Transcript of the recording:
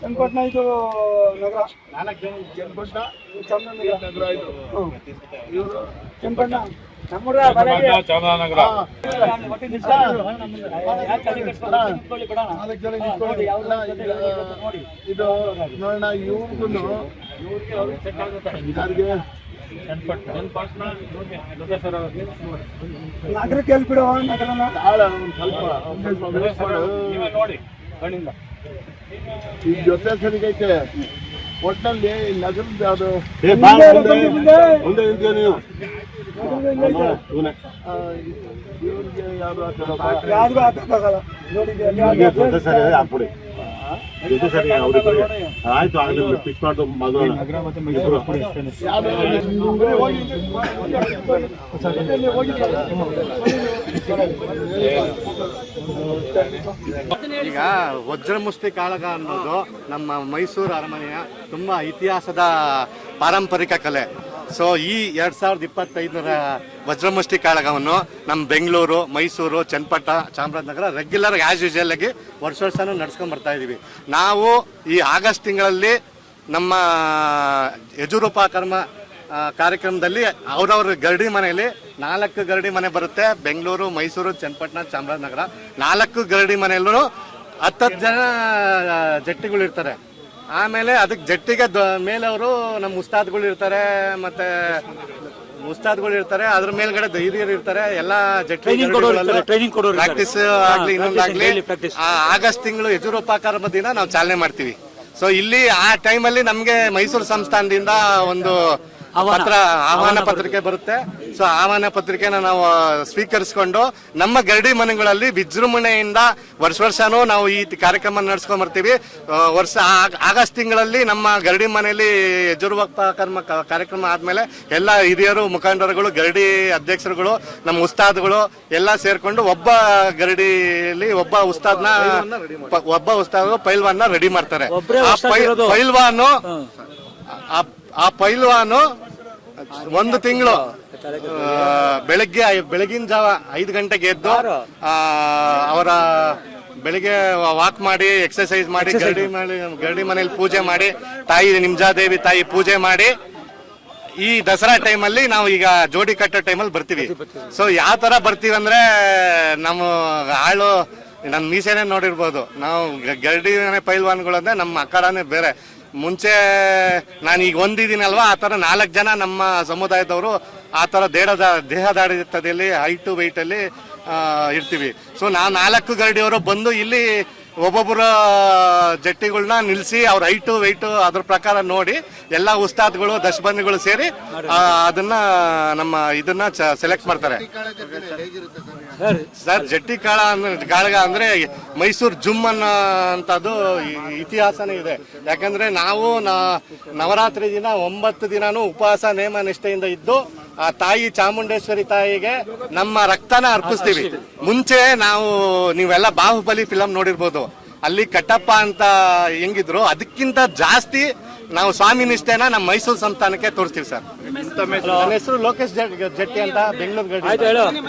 ಚನ್ನಪಟ್ಟಣ ಇದು ನಗರ. ಚನ್ನಪಟ್ಟಣ ನಗರ ಇದು. ಇವರು ಚನ್ನಪಟ್ಟಣ ನಮ್ಮೂರ ಚಾಮರಾಜನಗರ. ಇದು ನೋಡೋಣ ಇವ್ರಿಗೂ ಯಾರಿಗೆ? ನಗರಕ್ಕೆ ಎಲ್ಲಿ ಬಿಡೋ ನಗರನ ಸ್ವಲ್ಪ. ನೋಡಿ ಕಣ್ಣಿಂದ. ಈ ಜೊತೆ ಸರಿಗೈತೆ ಒಟ್ಟಲ್ಲಿ ನಗರದ ಯಾವುದು ಮುಂದೆ ನೀವು ಇವ್ರಿಗೆ ಯಾರು ಅಲ್ಲಿ ಅಲ್ಲಿ ಹಾಕ್ಬಿಡಿ ಜೊತೆ ಸರಿ ಅವ್ರಿಬ್ರಿಗೆ. ಆಯ್ತು ಆಗಲಿ ಫಿಕ್ಸ್ ಮಾಡ್ದು ಮದುವೆ ಹೋಗಿ ಈಗ ವಜ್ರಮುಷ್ಟಿ ಕಾಳಗ ಅನ್ನೋದು ನಮ್ಮ ಮೈಸೂರು ಅರಮನೆಯ ತುಂಬ ಇತಿಹಾಸದ ಪಾರಂಪರಿಕ ಕಲೆ. ಸೊ ಈ ಎರಡ್ ಸಾವಿರದ ಇಪ್ಪತ್ತೈದರ ವಜ್ರಮುಷ್ಟಿ ಕಾಳಗವನ್ನು ನಮ್ಮ Bengaluru Mysuru Channapatna Chamarajanagar regular as usual ಆಗಿ ವರ್ಷ ವರ್ಷನೂ ನಡ್ಸ್ಕೊಂಡ್ ಬರ್ತಾ ಇದೀವಿ. ನಾವು ಈ ಆಗಸ್ಟ್ ತಿಂಗಳಲ್ಲಿ ನಮ್ಮ ಯಜುರೂಪಕರ್ಮ ಆ, ಕಾರ್ಯಕ್ರಮದಲ್ಲಿ ಅವ್ರವ್ರ ಗರಡಿ ಮನೆಯಲ್ಲಿ ನಾಲ್ಕು ಗರಡಿ ಮನೆ ಬರುತ್ತೆ. ಬೆಂಗಳೂರು ಮೈಸೂರು ಚನ್ನಪಟ್ಟಣ ಚಾಮರಾಜನಗರ. ನಾಲ್ಕು ಗರಡಿ ಮನೆಯಲ್ಲೂ ಹತ್ತತ್ತು ಜನ ಜಟ್ಟಿಗಳು ಇರ್ತಾರೆ. ಆಮೇಲೆ ಅದಕ್ಕೆ ಜಟ್ಟಿಗೆ ಮೇಲವರು ಮೇಲೆ ಅವರು ನಮ್ಮ ಉಸ್ತಾದ್ಗಳು ಇರ್ತಾರೆ ಮತ್ತೆ ಉಸ್ತಾದ್ಗಳು ಇರ್ತಾರೆ. ಅದ್ರ ಮೇಲ್ಗಡೆ ಧೈರ್ಯರು ಹಿರಿಯರು ಇರ್ತಾರೆ. ಎಲ್ಲ ಜಟ್ಟಿ ಪ್ರಾಕ್ಟೀಸ್ ಆಗ್ಲಿ ಇನ್ನೊಂದಾಗ್ಲಿ ಆಗಸ್ಟ್ ತಿಂಗಳು ಯಜುರೋಪಕಾರ ದಿನ ನಾವು ಚಾಲನೆ ಮಾಡ್ತೀವಿ. ಸೊ ಇಲ್ಲಿ ಆ ಟೈಮಲ್ಲಿ ನಮ್ಗೆ ಮೈಸೂರು ಸಂಸ್ಥಾನದಿಂದ ಒಂದು ಪತ್ರ ಆಹ್ವಾನ ಪತ್ರಿಕೆ ಬರುತ್ತೆ. ಸೊ ಆಹ್ವಾನ ಪತ್ರಿಕೆನ ನಾವು ಸ್ವೀಕರಿಸಿಕೊಂಡು ನಮ್ಮ ಗರಡಿ ಮನೆಗಳಲ್ಲಿ ವಿಜೃಂಭಣೆಯಿಂದ ವರ್ಷ ವರ್ಷನೂ ನಾವು ಈ ಕಾರ್ಯಕ್ರಮ ನಡ್ಸ್ಕೊಂಡ್ ಬರ್ತೀವಿ. ವರ್ಷ ಆಗಸ್ಟ್ ತಿಂಗಳಲ್ಲಿ ನಮ್ಮ ಗರಡಿ ಮನೆಯಲ್ಲಿ ಯಜುರ್ವಕ್ತ ಕರ್ಮ ಕಾರ್ಯಕ್ರಮ ಆದ್ಮೇಲೆ ಎಲ್ಲ ಹಿರಿಯರು ಮುಖಂಡರುಗಳು ಗರಡಿ ಅಧ್ಯಕ್ಷರುಗಳು ನಮ್ಮ ಉಸ್ತಾದ್ಗಳು ಎಲ್ಲ ಸೇರ್ಕೊಂಡು ಒಬ್ಬ ಗರಡಿಯಲ್ಲಿ ಒಬ್ಬ ಉಸ್ತಾದ್ನ ಒಬ್ಬ ಉಸ್ತಾದ್ ಪೈಲ್ವಾನ್ನ ರೆಡಿ ಮಾಡ್ತಾರೆ. ಆ ಪೈ- ಪೈಲ್ವಾನು ಆ- ಆ ಪೈಲ್ವಾನು ಒಂದು ತಿಂಗಳು. ಬೆಳಗ್ಗೆ ಬೆಳಗಿನ ಜಾವ ಐದು ಗಂಟೆಗೆ ಎದ್ದು ಅವರ ಬೆಳಿಗ್ಗೆ ವಾಕ್ ಮಾಡಿ ಎಕ್ಸರ್ಸೈಸ್ ಮಾಡಿ ಗರಡಿ ಮಾಡಿ. ಗರಡಿ ಮನೇಲಿ ಪೂಜೆ ಮಾಡಿ ತಾಯಿ ನಿಮ್ಜಾದೇವಿ ತಾಯಿ ಪೂಜೆ ಮಾಡಿ ಈ ದಸರಾ ಟೈಮಲ್ಲಿ ನಾವು ಈಗ ಜೋಡಿ ಕಟ್ಟೋ ಟೈಮಲ್ಲಿ ಬರ್ತೀವಿ. ಸೊ ಯಾವ ತರ ಬರ್ತೀವಿ ಅಂದ್ರೆ ನಮ್ಮ ಆಳು ನನ್ನ ಮೀಸೆನೇ ನೋಡಿರ್ಬೋದು. ನಾವು ಗರಡಿ ಪೈಲ್ವಾನ್ಗಳು ಅಂದ್ರೆ ನಮ್ಮ ಅಕ್ಕಡನೇ ಬೇರೆ. ಮುಂಚೆ ನಾನು ಈಗ ಒಂದಿದ್ದೀನಲ್ವಾ ಆ ಥರ ನಾಲ್ಕು ಜನ ನಮ್ಮ ಸಮುದಾಯದವರು ಆ ಥರ ದೇಹದ ದೇಹದಾಡಿತದಲ್ಲಿ ಹೈಟು ವೆಯ್ಟಲ್ಲಿ ಇರ್ತೀವಿ. ಸೊ ನಾವು ನಾಲ್ಕು ಗರಡಿಯವರು ಬಂದು ಇಲ್ಲಿ ಒಬ್ಬೊಬ್ಬರ ಜಟ್ಟಿಗಳನ್ನ ನಿಲ್ಲಿಸಿ ಅವ್ರ ಹೈಟು ವೆಯ್ಟು ಅದ್ರ ಪ್ರಕಾರ ನೋಡಿ ಎಲ್ಲ ಉಸ್ತಾದ್ಗಳು ದಶಬಂದಿಗಳು ಸೇರಿ ಆ, ಅದನ್ನ ನಮ್ಮ ಇದನ್ನ ಸೆಲೆಕ್ಟ್ ಮಾಡ್ತಾರೆ. ಸರ್. ಜಟ್ಟಿ ಕಾಳ ಅಂದ್ರೆ ಕಾಳಗ ಅಂದ್ರೆ ಮೈಸೂರು ಜುಮ್ ಅನ್ನೋ ಅಂತದ್ದು ಇ- ಇತಿಹಾಸನೇ ಇದೆ. ಯಾಕಂದ್ರೆ ನಾವು ನ- ನವರಾತ್ರಿ ದಿನ ಒಂಬತ್ತು ದಿನಾನು ಉಪವಾಸ ನೇಮ ನಿಷ್ಠೆಯಿಂದ ಇದ್ದು ಆ ತಾಯಿ ಚಾಮುಂಡೇಶ್ವರಿ ತಾಯಿಗೆ ನಮ್ಮ ರಕ್ತನ ಅರ್ಪಿಸ್ತೀವಿ. ಮುಂಚೆ ನಾವು ನೀವೆಲ್ಲ ಬಾಹುಬಲಿ ಫಿಲಂ ನೋಡಿರ್ಬೋದು. ಅಲ್ಲಿ ಕಟ್ಟಪ್ಪ ಅಂತ ಹೆಂಗಿದ್ರು ಅದಕ್ಕಿಂತ ಜಾಸ್ತಿ ನಾವು ಸ್ವಾಮಿ ನಿಷ್ಠೆನ ನಮ್ಮ ಮೈಸೂರು ಸಂಸ್ಥಾನಕ್ಕೆ ತೋರಿಸ್ತೀವಿ ಸರ್. ನನ್ನ ಹೆಸರು ಲೋಕೇಶ್ ಜಟ್- ಜಟ್ಟಿ ಅಂತ ಬೆಂಗಳೂರು ಬನ್ನಿ.